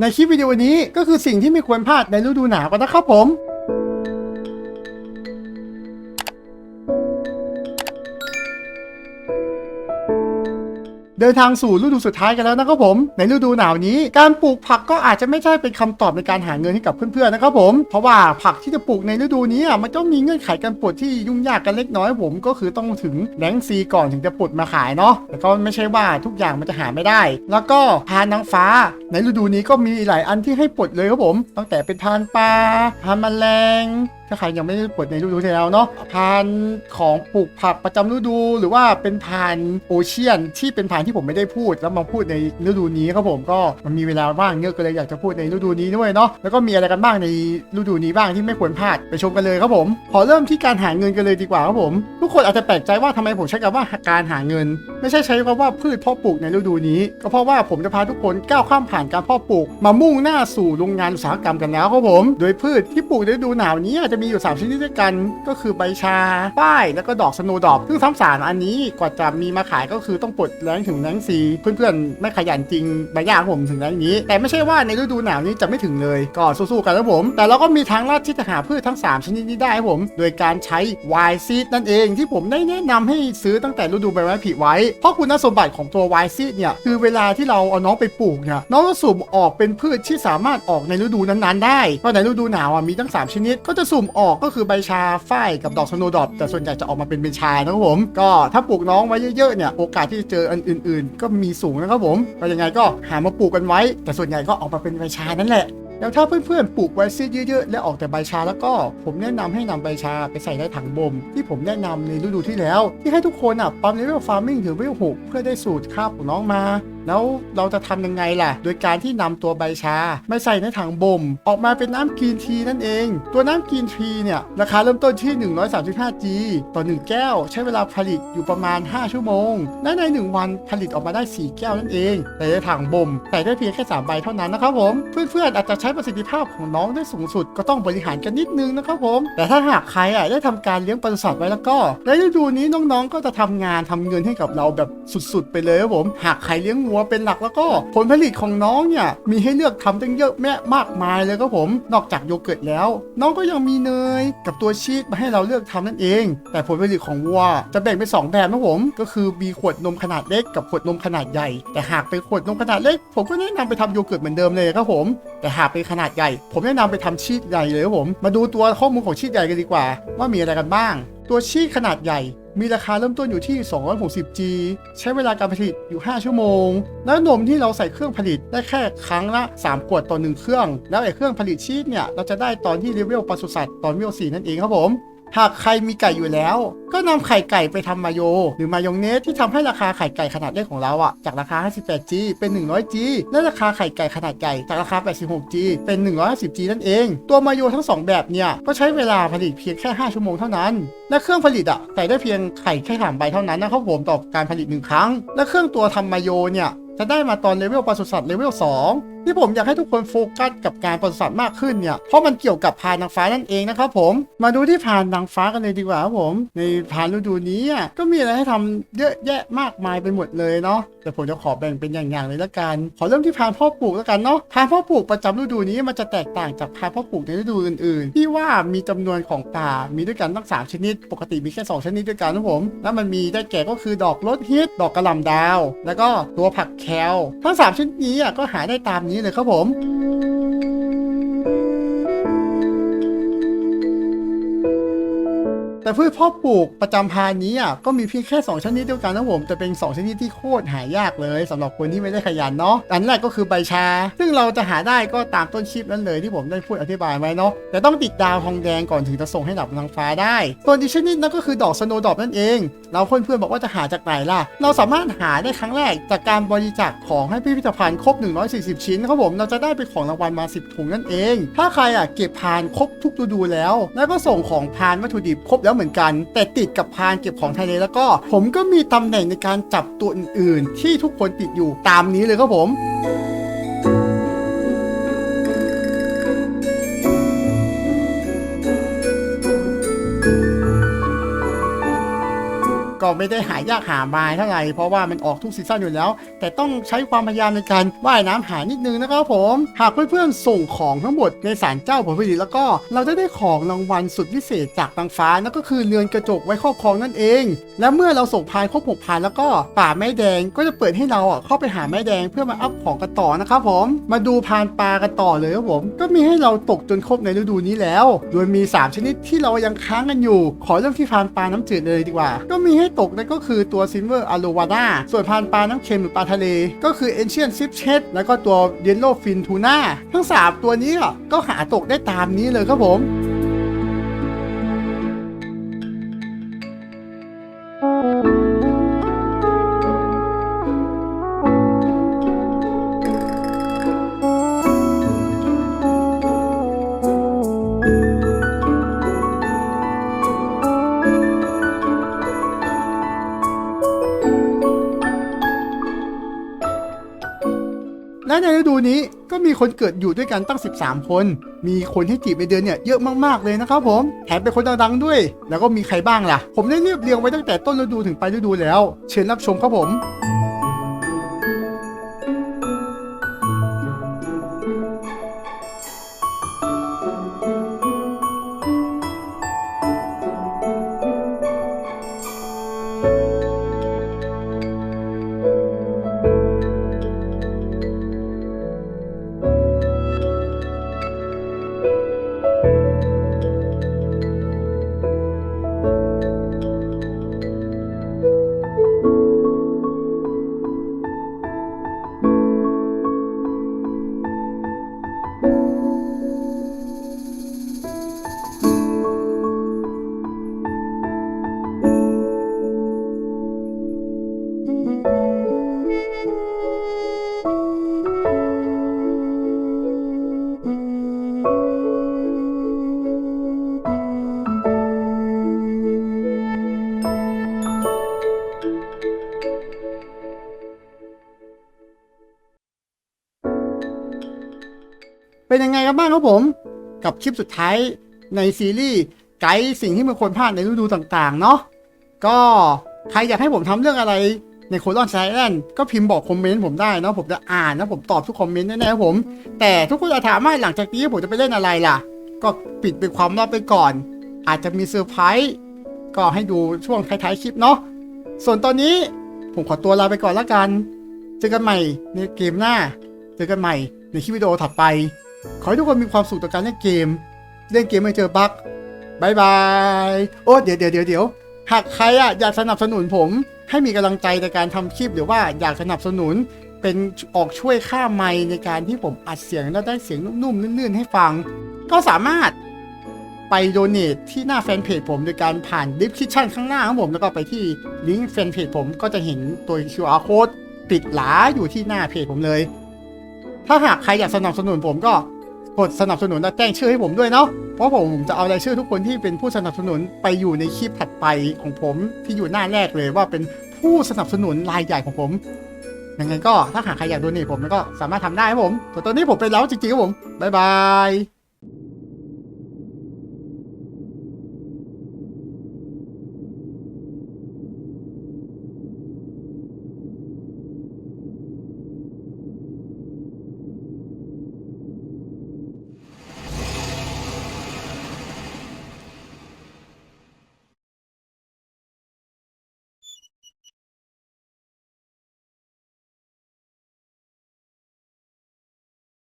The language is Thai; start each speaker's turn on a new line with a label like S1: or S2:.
S1: ในคลิปวิดีโอนี้ก็คือสิ่งที่ไม่ควรพลาดในฤดูหนาวกันนะครับผม ดินทางสู่ฤดูสุดท้ายกันแล้วนะครับผม ในฤดูหนาวนี้ การปลูกผักก็อาจจะไม่ใช่เป็นคำตอบในการหาเงินให้กับเพื่อนๆนะครับผม เพราะว่าผักที่จะปลูกในฤดูนี้อะมันต้องมีเงื่อนไขการปลูกที่ยุ่งยากกันเล็กน้อยผม ก็คือต้องถึงแรงซีก่อนถึงจะปลูกมาขายเนาะแต่ก็ไม่ใช่ว่าทุกอย่างมันจะหาไม่ได้ แล้วก็พานนางฟ้า ในฤดูนี้ก็มีหลายอันที่ให้ปลดเลยครับผม ตั้งแต่เป็นพานปลาพานแมลง ถ้าใครยังไม่ได้ปลดในฤดูที่แล้วเนาะพานของปลูกผักประจำฤดู หรือว่าเป็นพานโอเชียน ที่เป็นพานที่ผมไม่ได้พูด แล้วมาพูดในฤดูนี้ครับผมก็มันมีเวลาว่างเยอะก็เลยอยากจะพูดในฤดูนี้ด้วยเนาะแล้วก็มีอะไรกันบ้างในฤดูนี้บ้างที่ไม่ควรพลาดไปชมกันเลยครับผม ขอเริ่มที่การหาเงินกันเลยดีกว่าครับผม ทุกคนอาจจะแปลกใจว่าทำไมผมใช้คำว่าการหาเงิน ไม่ใช่ใช้คำว่าพืชเพาะปลูกในฤดูนี้ ก็เพราะว่าผมจะพาทุกคนก้าวข้ามผ่านการเพาะปลูก มามุ่งหน้าสู่โรงงานอุตสาหกรรมกันแล้วครับผม โดยพืชที่ปลูกในฤดูหนาวนี้อาจจะมีอยู่ 3 ชนิดด้วยกัน ก็คือใบชา ป้าย แล้วก็ดอกสโนว์ดอปซึ่งทั้งสามอันนี้กว่าจะมีมาขายก็คือต้องปลดแรงถึงแรงสีเพื่อนๆไม่ขยันจริงใบยากผมถึงแรงนี้ แต่ไม่ใช่ว่าในฤดูหนาวนี้จะไม่ถึงเลยก็สู้ๆกันครับผม แต่เราก็มีทางลัดที่จะหาพืชทั้ง 3 ชนิดนี้ได้ผม โดยการใช้ Y seed นั่นเองที่ผมได้แนะนำให้ซื้อตั้งแต่ฤดูใบไม้ผลิไว้ เพราะคุณสมบัติของตัว Y seed เนี่ยคือเวลาที่เราเอาน้องไปปลูกเนี่ยน้องจะสุ่มออกเป็นพืชที่สามารถออกในฤดูนั้นๆได้เพราะในฤดูหนาวมีตั้ง 3 ชนิดก็จะสุ่มออกก็คือใบชาฝ้ายกับดอกสโนว์ดอปแต่ส่วนใหญ่จะออกมาเป็นเป็นชานะครับผม ก็ถ้าปลูกน้องไว้เยอะๆเนี่ยโอกาสที่จะเจออันอื่น ๆ ก็มีสูงนะครับผมก็ยังไงก็หามาปลูกกันไว้ แต่ส่วนใหญ่ก็ออกมาเป็นใบชานั่นแหละแล้วถ้าเพื่อนๆ ปลูกไว้ซีดเยอะๆ และออกแต่ใบชาแล้วก็ผมแนะนำให้นำใบชาไปใส่ในถังบ่มที่ผมแนะนำในฤดูที่แล้ว ที่ให้ทุกคนอะปั๊มเลเวลฟาร์มิงถึงเลเวลหกเพื่อได้สูตรข้าวของน้องมา แล้วเราจะทำยังไงล่ะ โดยการที่นำตัวใบชามาใส่ในถังบ่มออกมาเป็นน้ำกรีนทีนั่นเอง ตัวน้ำกรีนทีเนี่ยราคาเริ่มต้นที่ 135G ต่อ 1 แก้ว ใช้เวลาผลิตอยู่ประมาณ 5 ชั่วโมง และใน 1 วันผลิตออกมาได้ 4 แก้วนั่นเอง แต่ในถังบ่มใส่ได้เพียงแค่3ใบเท่านั้นนะครับผม เพื่อนๆอาจจะใช้ประสิทธิภาพของน้องได้สูงสุดก็ต้องบริหารกันนิดนึงนะครับผม แต่ถ้าหากใครอะได้ทำการเลี้ยงปศุสัตว์ไว้แล้วก็ในฤดูนี้น้องๆ ก็จะทำงานทำเงินให้กับเราแบบสุดๆ ไปเลยครับผม หากใครเลี้ยงวัวเป็นหลักแล้วก็ผลผลิตของน้องเนี่ยมีให้เลือกทำตั้งเยอะแม่มากมายเลยครับผม นอกจากโยเกิร์ตแล้ว น้องก็ยังมีเนยกับตัวชีสมาให้เราเลือกทำนั่นเอง แต่ผลผลิตของวัวจะแบ่งเป็นสองแบบนะผม ก็คือมีขวดนมขนาดเล็กกับขวดนมขนาดใหญ่ แต่หากเป็นขวดนมขนาดเล็ก ผมก็แนะนำไปทำโยเกิร์ตเหมือนเดิมเลยครับผม แต่หากเป็นขนาดใหญ่ ผมแนะนำไปทำชีสใหญ่เลยครับผม มาดูตัวข้อมูลของชีสใหญ่กันดีกว่า ว่ามีอะไรกันบ้าง ตัวชีสขนาดใหญ่ มีราคาเริ่มต้นอยู่ที่ 260G ใช้เวลาการผลิตอยู่ 5 ชั่วโมง แล้วนมที่เราใส่เครื่องผลิตได้แค่ครั้งละ 3 ขวดต่อ 1 เครื่อง แล้วไอ้เครื่องผลิตชีสเนี่ย เราจะได้ตอนที่เลเวลปศุสัตว์ตอนเลเวล4นั่นเองครับผม หากใครมีไก่อยู่แล้ว ก็นำไข่ไก่ไปทำมาโย หรือมายองเนสที่ทำให้ราคาไข่ไก่ขนาดเล็กของเราอะจากราคา 58G เป็น 100G และราคาไข่ไก่ขนาดใหญ่จากราคา 86G เป็น 150G นั่นเอง ตัวมาโยทั้ง 2 แบบเนี่ยก็ใช้เวลาผลิตเพียงแค่ 5 ชั่วโมงเท่านั้น และเครื่องผลิตอะใส่ได้เพียงไข่แค่สามใบเท่านั้นนะครับผมต่อการผลิตหนึ่งครั้ง และเครื่องตัวทำมาโยเนี่ยจะได้มาตอนเลเวลปศุสัตว์เลเวล2ที่ผมอยากให้ทุกคนโฟกัสกับการปศุสัตว์มากขึ้นเนี่ย เพราะมันเกี่ยวกับพานนางฟ้านั่นเองนะครับผม มาดูที่พานนางฟ้ากันเลยดีกว่าครับผม ในพานฤดูนี้อะก็มีอะไรให้ทำเยอะแยะมากมายไปหมดเลยเนาะ แต่ผมจะขอแบ่งเป็นอย่างๆเลยละกัน ขอเริ่มที่พานพ่อปลูกแล้วกันเนาะ พานพ่อปลูกประจำฤดูนี้มันจะแตกต่างจากพานพ่อปลูกในฤดูอื่นๆ ที่ว่ามีจำนวนของป่า มีด้วยกันตั้งสามชนิด ปกติมีแค่สองชนิดด้วยกันนะผม แล้วมันมีได้แก่ก็คือดอกรถฮิต ดอกกระหล่ำดาว แล้วก็ตัวผักแคลทั้งสามชนิดนี้ก็หาได้ตามนี้เลยครับผม แต่พืชพ่อปลูกประจำพานนี้อะก็มีเพียงแค่ 2 ชนิดเดียวกันนะผมแต่เป็น 2 ชนิดที่โคตรหายากเลยสำหรับคนที่ไม่ได้ขยันเนาะอันแรกก็คือใบชา ซึ่งเราจะหาได้ก็ตามต้นคลิปนั้นเลยที่ผมได้พูดอธิบายไว้เนาะแต่ต้องติดดาวทองแดงก่อนถึงจะส่งให้ดับนางฟ้าได้ ส่วนอีกชนิดนั่นก็คือดอกสโนดอปนั่นเอง เราเพื่อนๆบอกว่าจะหาจากไหนล่ะ เราสามารถหาได้ครั้งแรกจากการบริจาคของให้พิพิธภัณฑ์ครบ 140 ชิ้นครับผมเราจะได้เป็นของรางวัลมา 10ถุงนั่นเอง ถ้าใครอะเก็บพานครบทุกฤดูแล้ว แล้วก็ส่งของพานวัตถุดิบครบแล้วเหมือนกัน แต่ติดกับพานเก็บของไทยเลแล้วก็ ผมก็มีตำแหน่งในการจับตัวอื่นๆ ที่ทุกคนติดอยู่ตามนี้เลยครับผม ก็ไม่ได้หายากหามาเท่าไหร่เพราะว่ามันออกทุกซีซั่นอยู่แล้ว แต่ต้องใช้ความพยายามในการว่ายน้ำหานิดนึงนะครับผม หากเพื่อนๆส่งของทั้งหมดในศาลเจ้าผลผลิตแล้วก็เราจะได้ของรางวัลสุดพิเศษจากนางฟ้านั่นก็คือเรือนกระจกไว้ครอบครองนั่นเอง และเมื่อเราส่งพานครบหกพานแล้วก็ป่าแม่แดงก็จะเปิดให้เราอะเข้าไปหาแม่แดงเพื่อมาอัพของกันต่อนะครับผม มาดูพานปลากันต่อเลยครับผม ก็มีให้เราตกจนครบในฤดูนี้แล้ว โดยมี 3 ชนิดที่เรายังค้างกันอยู่ ขอเริ่มที่พานปลาน้ำจืดเลยดีกว่า ก็มีให้ตกนั่นก็คือตัวซิ l เวอร์อะโลวาน่าส่วนพานปลาน้ำเค็มหรือปลาทะเล ก็คือเอนเชียนซิปเชตแล้วก็ตัวเยลโลฟินทูน่าทั้ง 3 ตัวนี้อะก็หาตกได้ตามนี้เลยครับผม ในฤดูนี้ก็มีคนเกิดอยู่ด้วยกันตั้ง 13 คน มีคนที่จีบในเดือนเนี่ยเยอะมากๆเลยนะครับผม แถมเป็นคนดังๆด้วย แล้วก็มีใครบ้างล่ะ ผมได้เรียบเรียงไว้ตั้งแต่ต้นฤดูถึงปลายฤดูแล้ว เชิญรับชมครับผม เป็นยังไงกันบ้างครับผม กับคลิปสุดท้ายในซีรีส์ไกด์สิ่งที่มันควรพลาดในฤดูต่างๆ เนาะก็ใครอยากให้ผมทำเรื่องอะไรในโคลอนไซแอนก็พิมพ์บอกคอมเมนต์ผมได้เนาะผมจะอ่านนะผมตอบทุกคอมเมนต์แน่ๆผม แต่ทุกคนอาจถามว่าหลังจากนี้ผมจะไปเล่นอะไรล่ะ ก็ปิดเป็นความลับไปก่อน อาจจะมีเซอร์ไพรส์ก็ให้ดูช่วงท้ายๆคลิปเนาะส่วนตอนนี้ผมขอตัวลาไปก่อนละกัน เจอกันใหม่ในเกมหน้า เจอกันใหม่ในคลิปวิดีโอถัดไป ขอให้ทุกคนมีความสุขต่อการเล่นเกม เล่นเกมไม่เจอบั๊กบายบาย โอ้ เดี๋ยวเดี๋ยวเดี๋ยวเดี๋ยวหากใครอะอยากสนับสนุนผม ให้มีกำลังใจในการทำคลิปหรือว่าอยากสนับสนุนเป็นออกช่วยค่าไมในการที่ผมอัดเสียงแล้วได้เสียงนุ่มๆลื่นๆ ให้ฟัง ก็สามารถไปโดเนทที่หน้าแฟนเพจผมโดยการผ่านดิสคริปชั่นข้างหน้าของผมแล้วก็ไปที่ลิงก์แฟนเพจผมก็จะเห็นตัว QR code ปิดหลาอยู่ที่หน้าเพจผมเลย ถ้าหากใครอยากสนับสนุนผมก็กดสนับสนุนและแจ้งชื่อให้ผมด้วยเนาะ เพราะผมจะเอารายชื่อทุกคนที่เป็นผู้สนับสนุนไปอยู่ในคลิปถัดไปของผมที่อยู่หน้าแรกเลยว่าเป็นผู้สนับสนุนรายใหญ่ของผม ยังไงก็ถ้าหากใครอยากโดเนทผมก็สามารถทำได้ครับผมส่ตอนนี้ผมไปแล้วจริงๆครับผม บ๊ายบาย